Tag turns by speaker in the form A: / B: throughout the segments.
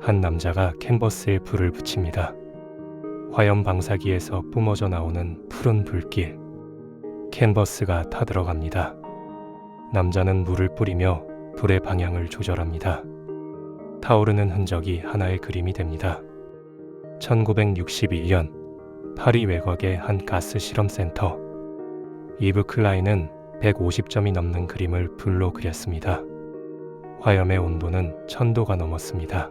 A: 한 남자가 캔버스에 불을 붙입니다. 화염 방사기에서 뿜어져 나오는 푸른 불길. 캔버스가 타들어갑니다. 남자는 물을 뿌리며 불의 방향을 조절합니다. 타오르는 흔적이 하나의 그림이 됩니다. 1961년 파리 외곽의 한 가스 실험센터. 이브 클라인은 150점이 넘는 그림을 불로 그렸습니다. 화염의 온도는 1000도가 넘었습니다.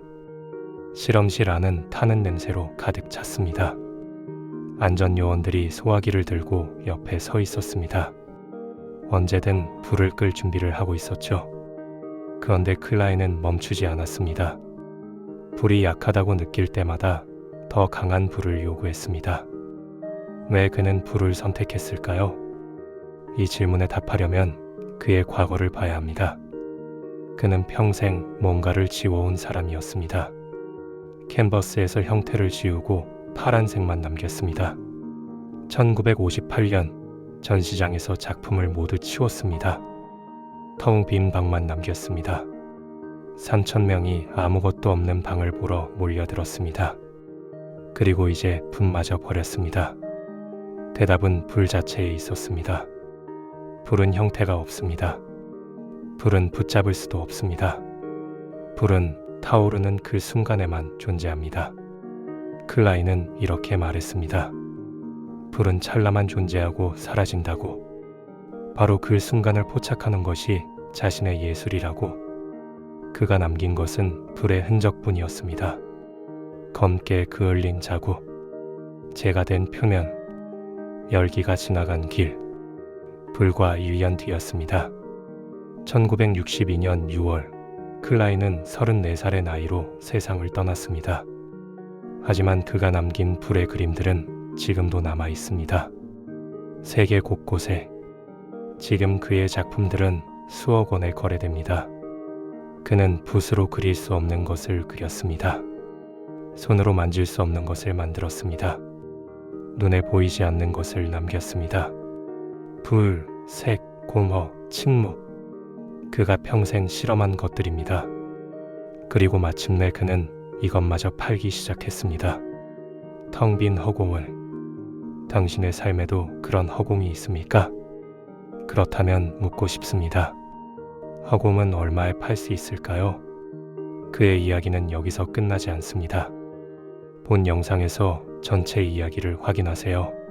A: 실험실 안은 타는 냄새로 가득 찼습니다. 안전 요원들이 소화기를 들고 옆에 서 있었습니다. 언제든 불을 끌 준비를 하고 있었죠. 그런데 클라인은 멈추지 않았습니다. 불이 약하다고 느낄 때마다 더 강한 불을 요구했습니다. 왜 그는 불을 선택했을까요? 이 질문에 답하려면 그의 과거를 봐야 합니다. 그는 평생 뭔가를 지워온 사람이었습니다. 캔버스에서 형태를 지우고 파란색만 남겼습니다. 1958년 전시장에서 작품을 모두 치웠습니다. 텅 빈 방만 남겼습니다. 3천명이 아무것도 없는 방을 보러 몰려들었습니다. 그리고 이제 불마저 버렸습니다. 대답은 불 자체에 있었습니다. 불은 형태가 없습니다. 불은 붙잡을 수도 없습니다. 불은 타오르는 그 순간에만 존재합니다. 클라인은 이렇게 말했습니다. 불은 찰나만 존재하고 사라진다고. 바로 그 순간을 포착하는 것이 자신의 예술이라고. 그가 남긴 것은 불의 흔적뿐이었습니다. 검게 그을린 자국, 재가 된 표면, 열기가 지나간 길, 불과 1년 뒤였습니다. 1962년 6월, 클라인은 34살의 나이로 세상을 떠났습니다. 하지만 그가 남긴 불의 그림들은 지금도 남아 있습니다. 세계 곳곳에 지금 그의 작품들은 수억 원에 거래됩니다. 그는 붓으로 그릴 수 없는 것을 그렸습니다. 손으로 만질 수 없는 것을 만들었습니다. 눈에 보이지 않는 것을 남겼습니다. 불, 색, 공허, 침묵. 그가 평생 실험한 것들입니다. 그리고 마침내 그는 이것마저 팔기 시작했습니다. 텅 빈 허공을. 당신의 삶에도 그런 허공이 있습니까? 그렇다면 묻고 싶습니다. 허공은 얼마에 팔 수 있을까요? 그의 이야기는 여기서 끝나지 않습니다. 본 영상에서 전체 이야기를 확인하세요.